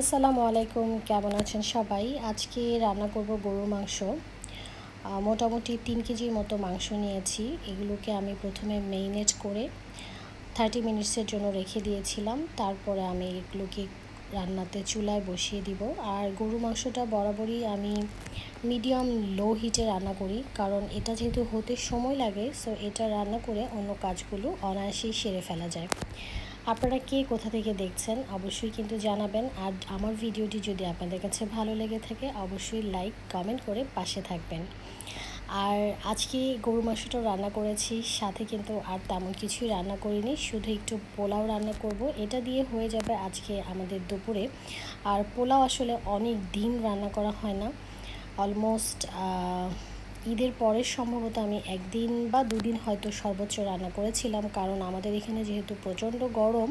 আসসালামু আলাইকুম, কেমন আছেন সবাই? আজকে রান্না করব গরুর মাংস। মোটামুটি তিন কেজির মতো মাংস নিয়েছি। এগুলোকে আমি প্রথমে মেরিনেট করে থার্টি মিনিটসের জন্য রেখে দিয়েছিলাম। তারপরে আমি এগুলোকে রান্নাতে চুলায় বসিয়ে দিব। আর গরু মাংসটা বরাবরই আমি মিডিয়াম লো হিটে রান্না করি, কারণ এটা যেহেতু হতে সময় লাগে সো এটা রান্না করে অন্য কাজগুলো অনায়াসেই সেরে ফেলা যায়। আপনারা কে কোথা থেকে দেখছেন, অবশ্যই কিন্তু জানাবেন। আর আমার ভিডিওটি যদি আপনাদের কাছে ভালো লেগে থাকে, অবশ্যই লাইক, কমেন্ট করে পাশে থাকবেন। আর আজকে গরু মাংসটাও রান্না করেছি, সাথে কিন্তু আর তেমন কিছুই রান্না করিনি, শুধু একটু পোলাও রান্না করব। এটা দিয়ে হয়ে যাবে আজকে আমাদের দুপুরে। আর পোলাও আসলে অনেক দিন রান্না করা হয় না। অলমোস্ট ঈদের পরে সম্ভবত আমি একদিন বা দুদিন হয়তো সর্বোচ্চ রান্না করেছিলাম, কারণ আমাদের এখানে যেহেতু প্রচণ্ড গরম,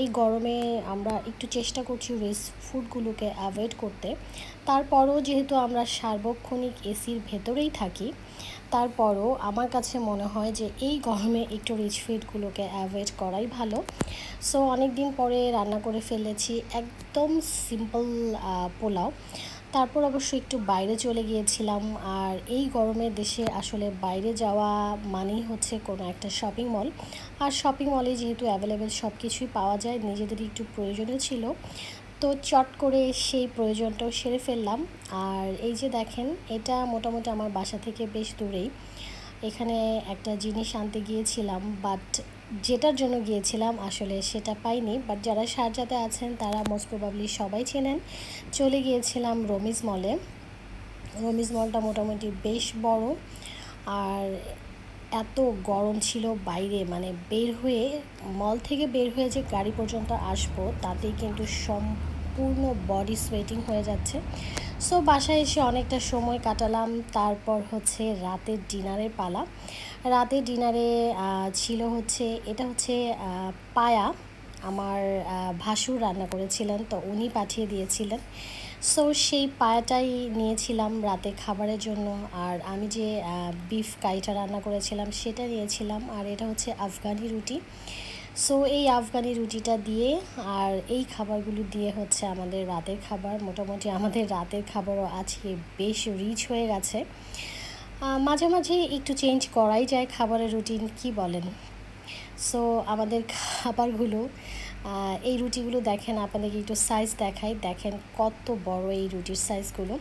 এই গরমে আমরা একটু চেষ্টা করছি রেস্ট ফুডগুলোকে অ্যাভয়েড করতে। তারপরও যেহেতু আমরা সার্বক্ষণিক এসির ভেতরেই থাকি, তারপরও আমার কাছে মনে হয় যে এই গরমে একটু রিচ ফুডগুলোকে অ্যাভয়েড করাই ভালো। সো অনেক দিন পরে রান্না করে ফেলেছি একদম সিম্পল পোলাও। তারপর অবশ্য একটু বাইরে চলে গিয়েছিলাম। আর এই গরমের দেশে আসলে বাইরে যাওয়া মানেই হচ্ছে কোনো একটা শপিং মল আর শপিং মলে যেহেতু অ্যাভেলেবেল সব কিছুই পাওয়া যায়, নিজেদের একটু প্রয়োজনও ছিল। তো চট করে সেই প্রয়োজনটাও সেরে ফেললাম। আর এই যে দেখেন, এটা মোটামুটি আমার বাসা থেকে বেশ দূরেই। এখানে একটা জিনিস আনতে গিয়েছিলাম বাট যেটার জন্য গিয়েছিলাম আসলে সেটা পাইনি বাট যারা সারজাতে আছেন তারা মোস্ট প্রবাবলি সবাই চেনেন। চলে গিয়েছিলাম রমিজ মলে রমিজ মলটা মোটামুটি বেশ বড়, আর এত গরম ছিল বাইরে মানে বের হয়ে মল থেকে বের হয়ে যে গাড়ি পর্যন্ত আসব, তাতেই কিন্তু সম্পূর্ণ বডি সোয়েটিং হয়ে যাচ্ছে। সো বাসায় এসে অনেকটা সময় কাটালাম। তারপর হচ্ছে রাতের ডিনারের পালা। রাতের ডিনারে ছিল হচ্ছে, এটা হচ্ছে পায়া। আমার ভাসুর রান্না করেছিলেন, তো উনি পাঠিয়ে দিয়েছিলেন। সো সেই পায়াটাই নিয়েছিলাম রাতে খাবারের জন্য। আর আমি যে বিফ কাইটা রান্না করেছিলাম, সেটা নিয়েছিলাম। আর এটা হচ্ছে আফগানি রুটি। সো এই আফগানি রুটিটা দিয়ে আর এই খাবারগুলো দিয়ে হচ্ছে আমাদের রাতের খাবার। মোটামুটি আমাদের রাতের খাবারও আজকে বেশ রিচ হয়ে গেছে। মাঝে মাঝে একটু চেঞ্জ করাই যায় খাবারের রুটিন কি বলেন? সো আমাদের খাবারগুলো এই রুটিগুলো দেখেন, আপনাদেরকে একটু সাইজ দেখাই। দেখেন কত বড় এই রুটির সাইজগুলো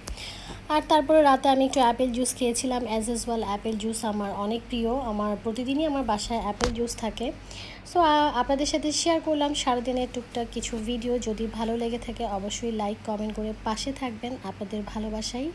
আর তারপরে রাতে আমি একটু অ্যাপেল জুস খেয়েছিলাম as as well apple juice আমার অনেক প্রিয়। আমার প্রতিদিনই আমার বাসায় অ্যাপেল জুস থাকে। সো আপনাদের সাথে শেয়ার করলাম সারাদিনের টুকটাক কিছু ভিডিও যদি ভালো লেগে থাকে, অবশ্যই লাইক কমেন্ট করে পাশে থাকবেন। আপনাদের ভালোবাসাই।